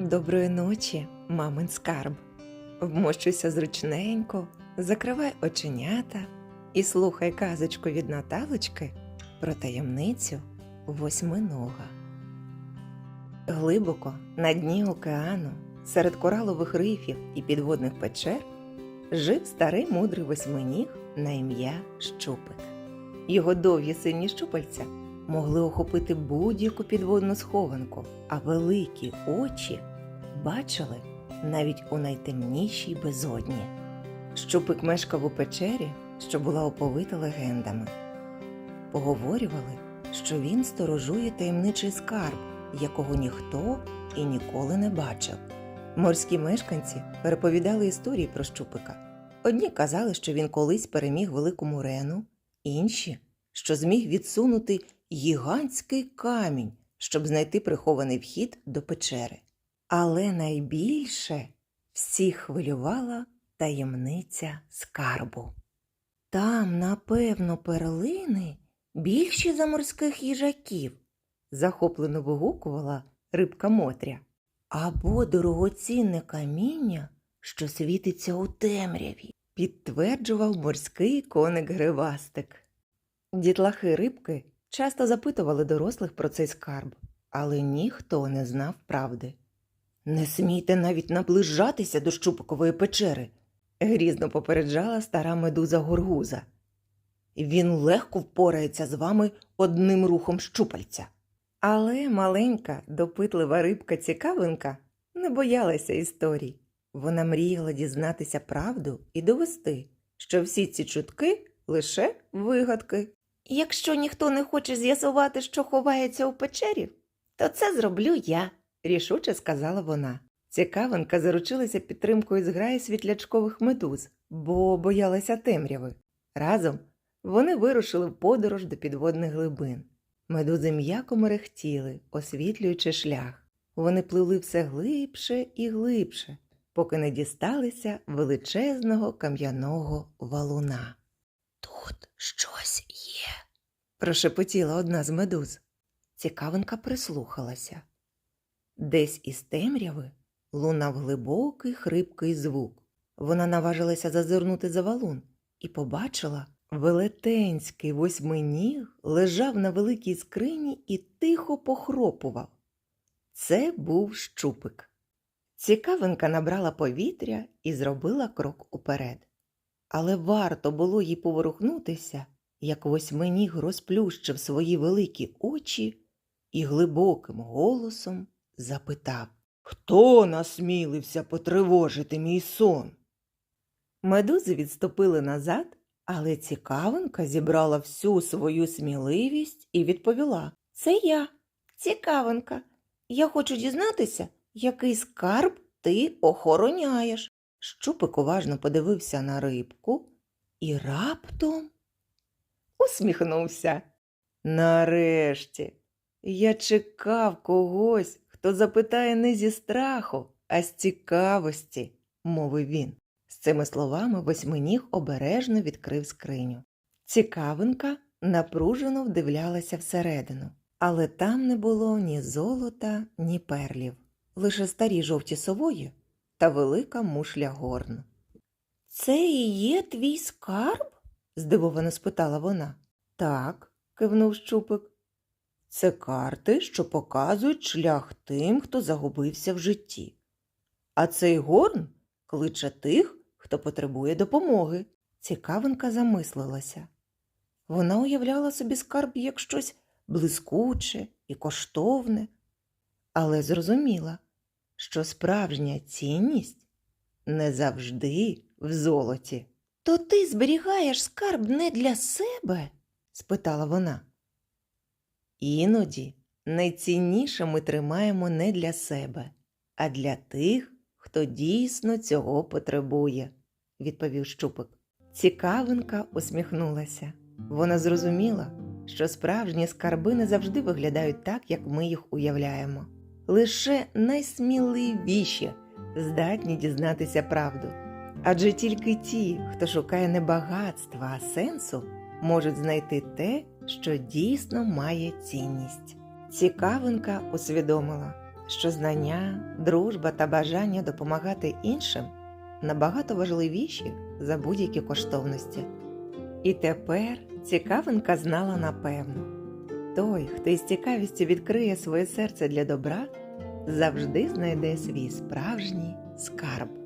Доброї ночі, мамин скарб. Вмощуйся зручненько, закривай оченята і слухай казочку від Наталочки про таємницю восьминога. Глибоко на дні океану, серед коралових рифів і підводних печер, жив старий мудрий восьминіг на ім'я Щупик. Його довгі сильні щупальця могли охопити будь-яку підводну схованку, а великі очі бачили навіть у найтемнішій безодні. Щупик мешкав у печері, що була оповита легендами. Поговорювали, що він сторожує таємничий скарб, якого ніхто і ніколи не бачив. Морські мешканці переповідали історії про щупика. Одні казали, що він колись переміг велику мурену, інші, що зміг відсунути гігантський камінь, щоб знайти прихований вхід до печери. Але найбільше всіх хвилювала таємниця скарбу. Там, напевно, перлини більші за морських їжаків, захоплено вигукувала рибка Мотря. Або дорогоцінне каміння, що світиться у темряві, підтверджував морський коник Гривастик. Дітлахи рибки часто запитували дорослих про цей скарб, але ніхто не знав правди. Не смійте навіть наближатися до щупикової печери, грізно попереджала стара медуза Горгуза. Він легко впорається з вами одним рухом щупальця. Але маленька, допитлива рибка цікавинка не боялася історій. Вона мріяла дізнатися правду і довести, що всі ці чутки лише вигадки. Якщо ніхто не хоче з'ясувати, що ховається у печері, то це зроблю я, рішуче сказала вона. Цікавинка заручилася підтримкою зграї світлячкових медуз, бо боялася темряви. Разом вони вирушили в подорож до підводних глибин. Медузи м'яко мерехтіли, освітлюючи шлях. Вони пливли все глибше і глибше, поки не дісталися величезного кам'яного валуна. Тут щось є, прошепотіла одна з медуз. Цікавинка прислухалася. Десь із темряви лунав глибокий хрипкий звук. Вона наважилася зазирнути за валун і побачила велетенський восьминіг лежав на великій скрині і тихо похропував. Це був щупик. Цікавинка набрала повітря і зробила крок уперед. Але варто було їй поворухнутися, як восьминіг розплющив свої великі очі і глибоким голосом запитав Хто насмілився потривожити мій сон? Медузи відступили назад, але цікавинка зібрала всю свою сміливість і відповіла Це я, цікавинка. Я хочу дізнатися, який скарб ти охороняєш. Щупик уважно подивився на рибку і раптом усміхнувся. Нарешті я чекав когось, хто запитає не зі страху, а з цікавості, мовив він. З цими словами восьминіг обережно відкрив скриню. Цікавинка напружено вдивлялася всередину, але там не було ні золота, ні перлів, лише старі жовті сової та велика мушля горн. Це і є твій скарб? здивовано спитала вона. Так, кивнув щупик. Це карти, що показують шлях тим, хто загубився в житті. А цей горн кличе тих, хто потребує допомоги. Цікавинка замислилася. Вона уявляла собі скарб як щось блискуче і коштовне, але зрозуміла, що справжня цінність не завжди в золоті. То ти зберігаєш скарб не для себе? спитала вона. Іноді найцінніше ми тримаємо не для себе, а для тих, хто дійсно цього потребує, відповів щупик. Цікавинка усміхнулася. Вона зрозуміла, що справжні скарби не завжди виглядають так, як ми їх уявляємо. Лише найсміливіші здатні дізнатися правду. Адже тільки ті, хто шукає не багатства, а сенсу, можуть знайти те, що дійсно має цінність. Цікавинка усвідомила, що знання, дружба та бажання допомагати іншим набагато важливіші за будь-які коштовності. І тепер цікавинка знала напевно. Той, хто із цікавістю відкриє своє серце для добра, завжди знайде свій справжній скарб.